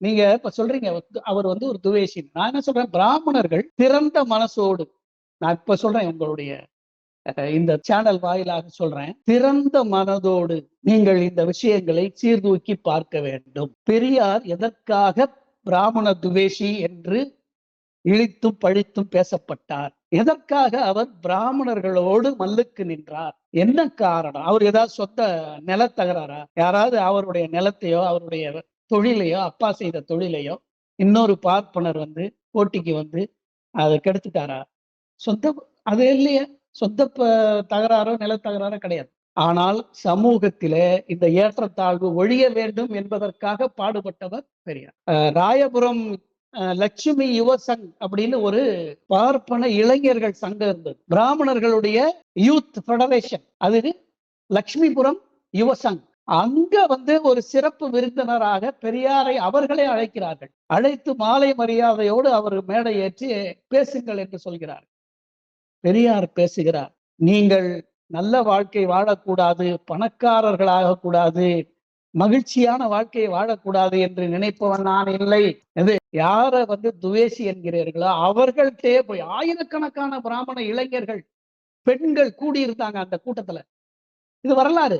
நீங்க இப்ப சொல்றீங்க அவர் வந்து ஒரு துவேஷி நான் என்ன சொல்றேன் பிராமணர்கள் திறந்த மனசோடு நான் இப்ப சொல்றேன் உங்களுடைய இந்த சேனல் வாயிலாக சொல்றேன் திறந்த மனதோடு நீங்கள் இந்த விஷயங்களை சீர்தூக்கி பார்க்க வேண்டும். பெரியார் எதற்காக பிராமண துவேஷி என்று இழித்தும் பழித்தும் பேசப்பட்டார்? எதற்காக அவர் பிராமணர்களோடு மல்லுக்கு நின்றார்? என்ன காரணம்? அவர் ஏதாவது சொந்த நிலத்தகராறா யாராவது அவருடைய நிலத்தையோ அவருடைய தொழிலையோ அப்பா செய்த தொழிலையோ இன்னொரு பார்ப்பனர் வந்து போட்டிக்கு வந்து அதை கெடுத்துட்டாரா? சொந்த அது இல்லையே. சொந்த தகராறோ நிலத்தகராறோ கிடையாது. ஆனால் சமூகத்திலே இந்த ஏற்றத்தாழ்வு ஒழிய வேண்டும் என்பதற்காக பாடுபட்டவர் பெரியார். அஹ் ராயபுரம் அஹ், லட்சுமி யுவ சங் அப்படின்னு ஒரு பார்ப்பன இளைஞர்கள் சங்கம் இருந்தது. பிராமணர்களுடைய யூத் ஃபெடரேஷன். அது லட்சுமிபுரம் யுவ சங். அங்க வந்து ஒரு சிறப்பு விருந்தினராக பெரியாரை அவர்களே அழைக்கிறார்கள். அழைத்து மாலை மரியாதையோடு அவர் மேடை ஏற்றி பேசுங்கள் என்று சொல்கிறார். பெரியார் பேசுகிறார். நீங்கள் நல்ல வாழ்க்கை வாழக்கூடாது பணக்காரர்களாக கூடாது மகிழ்ச்சியான வாழ்க்கையை வாழக்கூடாது என்று நினைப்பவன் நான் இல்லை. இது யார வந்து துவேஷி என்கிறீர்களோ அவர்கள்ட்டே போய் ஆயிரக்கணக்கான பிராமண இளைஞர்கள் பெண்கள் கூடியிருந்தாங்க அந்த கூட்டத்துல. இது வரலாறு.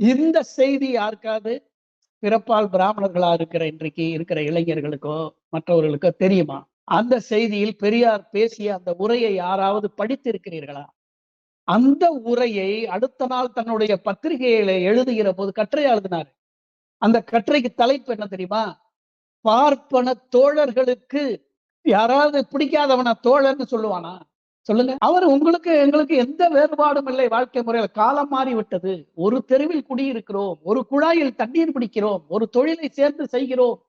இந்த செய்தி யாருக்காவது பிறப்பால் பிராமணர்களா இருக்கிற இன்றைக்கு இருக்கிற இளைஞர்களுக்கோ மற்றவர்களுக்கோ தெரியுமா? அந்த செய்தியில் பெரியார் பேசிய அந்த உரையை யாராவது படித்திருக்கிறீர்களா? அந்த உரையை அடுத்த நாள் தன்னுடைய பத்திரிகையில எழுதுகிற போது கட்டுரை எழுதினாரு அந்த கட்டுரைக்கு தலைப்பு என்ன தெரியுமா? பார்ப்பன தோழர்களுக்கு யாராவது பிடிக்காதவன தோழர்னு சொல்லுவானா? சொல்லுங்க. அவர் உங்களுக்கு எங்களுக்கு எந்த வேறுபாடும் இல்லை வாழ்க்கை முறையில். காலம் மாறிவிட்டது. ஒரு தெருவில் குடியிருக்கிறோம். ஒரு குழாயில் தண்ணீர் பிடிக்கிறோம். ஒரு தொழிலை சேர்ந்து செய்கிறோம்.